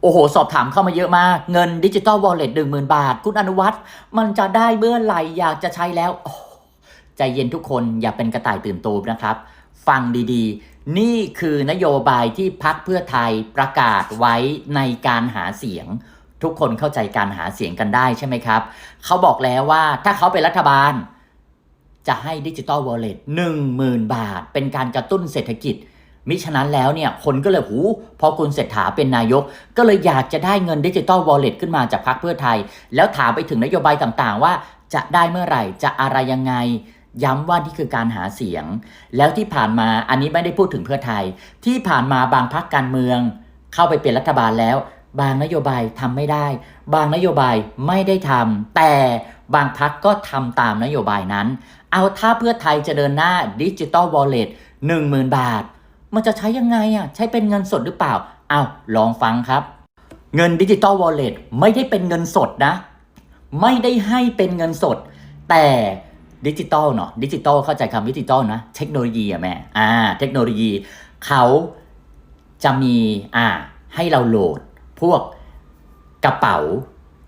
โอ้โห สอบถามเข้ามาเยอะมาก เงินดิจิตอลวอลเล็ตหนึ่งหมื่นบาท คุณอนุวัฒน์มันจะได้เมื่อไหร่อยากจะใช้แล้วใจเย็นทุกคนอย่าเป็นกระต่ายตื่นตูมนะครับ ฟังดีๆ นี่คือนโยบายที่พักเพื่อไทยประกาศไว้ในการหาเสียง ทุกคนเข้าใจการหาเสียงกันได้ใช่ไหมครับ เขาบอกแล้วว่าถ้าเขาเป็นรัฐบาล จะให้ดิจิตอลวอลเล็ตหนึ่งหมื่นบาท เป็นการกระตุ้นเศรษฐกิจ มิฉะนั้นแล้วเนี่ยคนก็เลยหูพอคุณเศรษฐาเป็นนายก ก็เลยอยากจะได้เงินดิจิตอลวอลเล็ตขึ้นมาจากพรรคเพื่อไทย แล้วถามไปถึงนโยบายต่างๆ ว่าจะได้เมื่อไหร่จะอะไรยังไง ย้ำว่านี่คือการหาเสียง แล้วที่ผ่านมาอันนี้ไม่ได้พูดถึงเพื่อไทย ที่ผ่านมาบางพรรคการเมือง เข้าไปเป็นรัฐบาลแล้ว บางนโยบายทำไม่ได้ บางนโยบายไม่ได้ทำแต่บางพรรคก็ทำตามนโยบายนั้น เอาถ้าเพื่อไทยจะเดินหน้าดิจิตอลวอลเล็ตหนึ่งหมื่นบาท มันจะใช้ยังไงอะใช้เป็นเงินสดหรือเปล่าเอาลองฟังครับ เงินดิจิตอลวอลเล็ตไม่ได้เป็นเงินสดนะ ไม่ได้ให้เป็นเงินสด แต่ดิจิตอลเนาะดิจิตอลเข้าใจคำดิจิตอลนะเทคโนโลยีอะแม่อ่า เทคโนโลยีเขาจะมีอ่าให้เราโหลด พวกกระเป๋า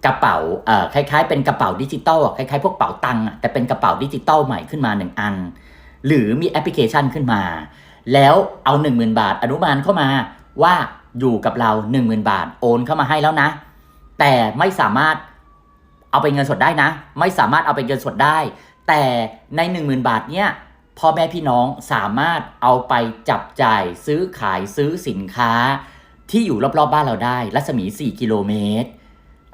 กระเป๋าเอ่อคล้าย ๆ เป็นกระเป๋าดิจิตอลคล้ายๆพวกเป๋าตังค์อะแต่เป็นกระเป๋าดิจิตอลใหม่ขึ้นมาหนึ่งอัน หรือมีแอปพลิเคชันขึ้นมา แล้วเอา 1 0,000 บาท อนุบาลเข้ามาว่าอยู่กับเรา 10,000 บาท โอนเข้ามาให้แล้วนะ แต่ไม่สามารถเอาเป็นเงินสดได้นะ ไม่สามารถเอาเป็นเงินสดได้ แต่ใน 10,000 บาทเนี้ยพ่อแม่พี่น้องสามารถเอาไปจับจ่ายซื้อขายซื้อสินค้า ที่อยู่รอบๆบบ้านเราได้ รัศมี 4 กิโลเมตร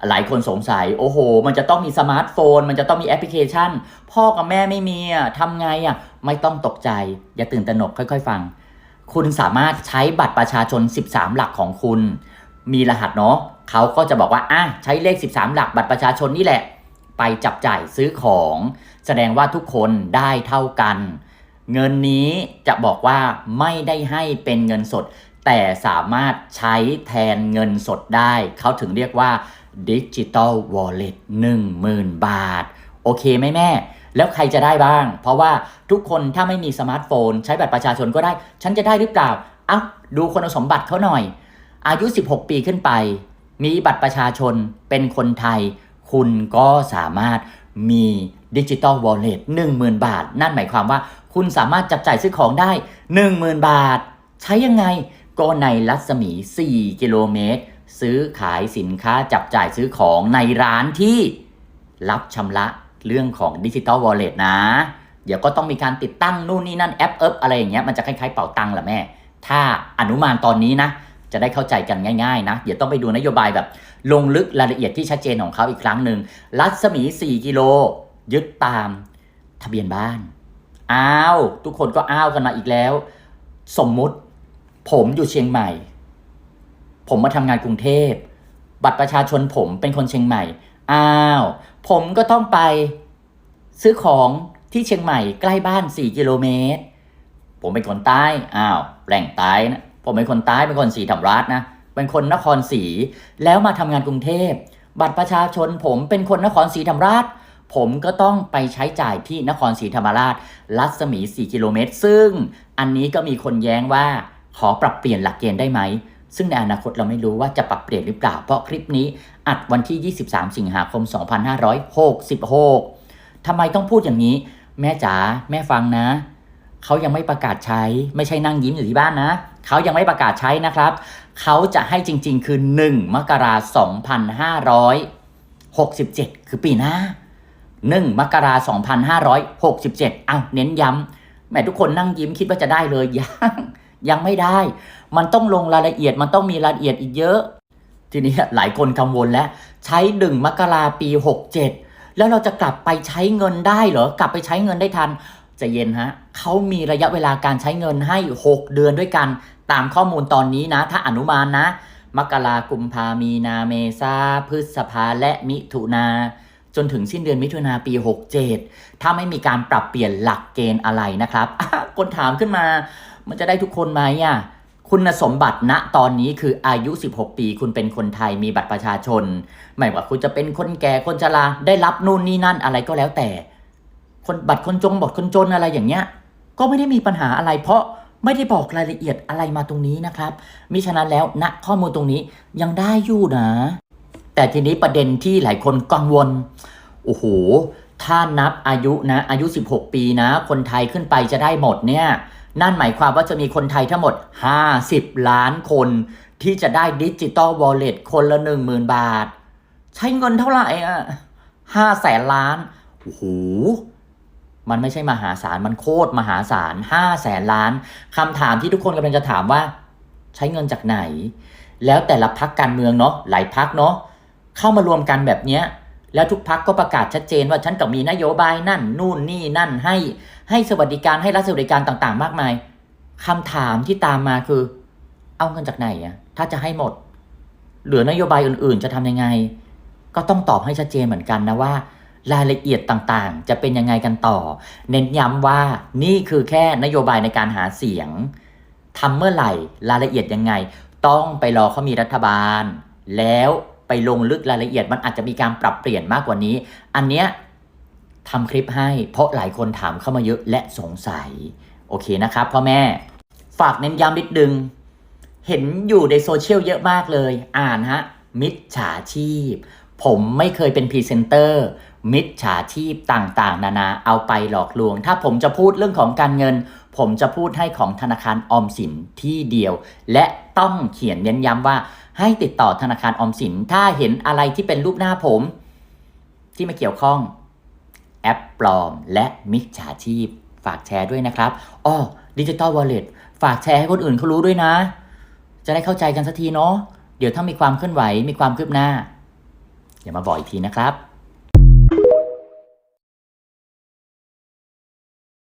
หลายคนสงสัย โอ้โห มันจะต้องมีสมาร์ทโฟน มันจะต้องมีแอปพลิเคชัน พ่อกับแม่ไม่มีอะทำไงอะไม่ต้องตกใจ อย่าตื่นตระหนกค่อย ๆ ฟัง คุณสามารถใช้บัตรประชาชน 13 หลักของคุณ มีรหัสเนาะเขาก็จะบอกว่าอะใช้เลข 13 หลักบัตรประชาชนนี่แหละ ไปจับจ่ายซื้อของ แสดงว่าทุกคนได้เท่ากัน เงินนี้จะบอกว่าไม่ได้ให้เป็นเงินสด แต่สามารถใช้แทนเงินสดได้ เขาถึงเรียกว่า ดิจิตอลวอลเล็ต10,000บาท โอเคไหมแม่ แล้วใครจะได้บ้าง เพราะว่าทุกคนถ้าไม่มีสมาร์ทโฟน ใช้บัตรประชาชนก็ได้ ฉันจะได้หรือเปล่า เอ้า ดูคุณสมบัติเขาหน่อย อายุ 16 ปีขึ้นไป มีบัตรประชาชนเป็นคนไทย คุณก็สามารถมีดิจิตอลวอลเล็ต10,000บาท นั่นหมายความว่าคุณสามารถจับจ่ายซื้อของได้ 10,000 บาท ใช้ยังไง ก็ในรัศมี 4 กิโลเมตร ซื้อขายสินค้าจับจ่ายซื้อของในร้านที่รับชำระเรื่องของดิจิตอลวอลเล็ตนะ เดี๋ยวก็ต้องมีการติดตั้งนู่นนี่นั่นแอปเอิบอะไรอย่างเงี้ยมันจะคล้ายๆเป่าตังค์แหละแม่ ถ้าอนุมานตอนนี้นะ จะได้เข้าใจกันง่ายๆนะ เดี๋ยวต้องไปดูนโยบายแบบ ลงลึกรายละเอียดที่ชัดเจนของเขาอีกครั้งหนึ่งรัศมี 4 กิโล ยึดตามทะเบียนบ้าน อ้าว ทุกคนก็อ้าวกันมาอีกแล้ว สมมุติ ผมอยู่เชียงใหม่ ผมมาทำงานกรุงเทพ บัตรประชาชนผมเป็นคนเชียงใหม่ อ้าว ผมก็ต้องไปซื้อของที่เชียงใหม่ใกล้บ้าน 4 กิโลเมตร ผมเป็นคนใต้ อ้าวแหล่งใต้นะ ผมเป็นคนใต้ เป็นคนสีธรรมราชนะ เป็นคนนครศรี แล้วมาทำงานกรุงเทพ บัตรประชาชนผมเป็นคนนครศรีธรรมราช ผมก็ต้องไปใช้จ่ายที่นครศรีธรรมราช รัศมี 4 กิโลเมตร ซึ่งอันนี้ก็มีคนแย้งว่าขอปรับเปลี่ยนหลักเกณฑ์ได้ไหม ซึ่งในอนาคตเราไม่รู้ว่าจะปรับเปลี่ยนหรือเปล่า เพราะคลิปนี้อัดวันที่ 23 สิงหาคม 2566 ทำไมต้องพูดอย่างนี้ แม่จ๋าแม่ฟังนะ เขายังไม่ประกาศใช้ ไม่ใช่นั่งยิ้มอยู่ที่บ้านนะ เขายังไม่ประกาศใช้นะครับ เขาจะให้จริงๆ คือ 1 มกราคม 2567 คือปีหน้า 1 มกราคม 2567อ้าเน้นย้ำแหม่ทุกคนนั่งยิ้มคิดว่าจะได้เลยยัง ยังไม่ได้ มันต้องลงรายละเอียดมันต้องมีรายละเอียดอีกเยอะ ทีนี้หลายคนกังวลแล้ว ใช้หนึ่งมกราปี 67 แล้วเราจะกลับไปใช้เงินได้เหรอกลับไปใช้เงินได้ทันจะเย็นฮะเขามีระยะเวลาการใช้เงินให้ 6 เดือนด้วยกันตามข้อมูลตอนนี้นะ ถ้าอนุมานนะ มกรากุมภามีนาเมษาพฤษภาและมิถุนาจนถึงสิ้นเดือนมิถุนาปี 67 ถ้าไม่มีการปรับเปลี่ยนหลักเกณฑ์อะไรนะครับ คนถามขึ้นมา มันจะได้ทุกคนไหมอะคุณสมบัติณตอนนี้คืออายุ 16 ปี คุณเป็นคนไทยมีบัตรประชาชน ไม่ว่าคุณจะเป็นคนแก่คนชราได้รับนู่นนี่นั่นอะไรก็แล้วแต่ คนบัตรคนจงบัตรคนจนอะไรอย่างเงี้ย ก็ไม่ได้มีปัญหาอะไร เพราะไม่ได้บอกรายละเอียดอะไรมาตรงนี้นะครับ มิฉะนั้นแล้วณข้อมูลตรงนี้ยังได้อยู่นะ แต่ทีนี้ประเด็นที่หลายคนกังวลโอ้โหถ้านับอายุนะอายุ 16 ปีนะ คนไทยขึ้นไปจะได้หมดเนี่ย นั่นหมายความว่าจะมีคนไทยทั้งหมด 50 ล้านคน ที่จะได้ดิจิตอลวอลเล็ตคนละ 10,000 บาท ใช้เงินเท่าไหร่อะห้าแสนล้าน โอ้โห มันไม่ใช่มหาศาล มันโคตรมหาศาลห้าแสนล้าน คำถามที่ทุกคนกำลังจะถามว่า ใช้เงินจากไหน แล้วแต่ละพักการเมืองเนาะ หลายพักเนาะ เข้ามารวมกันแบบเนี้ย แล้วทุกพักก็ประกาศชัดเจนว่าฉันก็มีนโยบายนั่น นู่นนี่นั่นให้ ให้สวัสดิการให้รัฐสวัสดิการต่างๆ มากมายคำถามที่ตามมาคือ เอาเงินจากไหนอะถ้าจะให้หมด เหลือนโยบายอื่นๆ จะทำยังไง ก็ต้องตอบให้ชัดเจนเหมือนกันนะว่า รายละเอียดต่างๆ จะเป็นยังไงกันต่อ เน้นย้ำว่านี่คือแค่นโยบายในการหาเสียงทำเมื่อไหร่รายละเอียดยังไง ต้องไปรอเขามีรัฐบาล แล้วไปลงลึกรายละเอียดมันอาจจะมีการปรับเปลี่ยนมากกว่านี้ อันเนี้ย ทำคลิปให้ เพราะหลายคนถามเข้ามาเยอะและสงสัย โอเคนะครับพ่อแม่ ฝากเน้นย้ำนิดนึง เห็นอยู่ในโซเชียลเยอะมากเลย อ่านฮะ มิจฉาชีพ ผมไม่เคยเป็นพรีเซนเตอร์ มิจฉาชีพต่างๆ นานาเอาไปหลอกลวง ถ้าผมจะพูดเรื่องของการเงิน ผมจะพูดให้ของธนาคารออมสินที่เดียว และต้องเขียนเน้นย้ำว่าให้ติดต่อธนาคารออมสิน ถ้าเห็นอะไรที่เป็นรูปหน้าผม ที่ไม่เกี่ยวข้อง แอปปลอม และมิจฉาชีพ ฝากแชร์ด้วยนะครับอ้อดิจิตอลวอลเล็ตฝากแชร์ให้คนอื่นเขารู้ด้วยนะ จะได้เข้าใจกันสักทีเนาะเดี๋ยวถ้ามีความเคลื่อนไหวมีความคืบหน้าอย่ามาบอกอีกทีนะครับ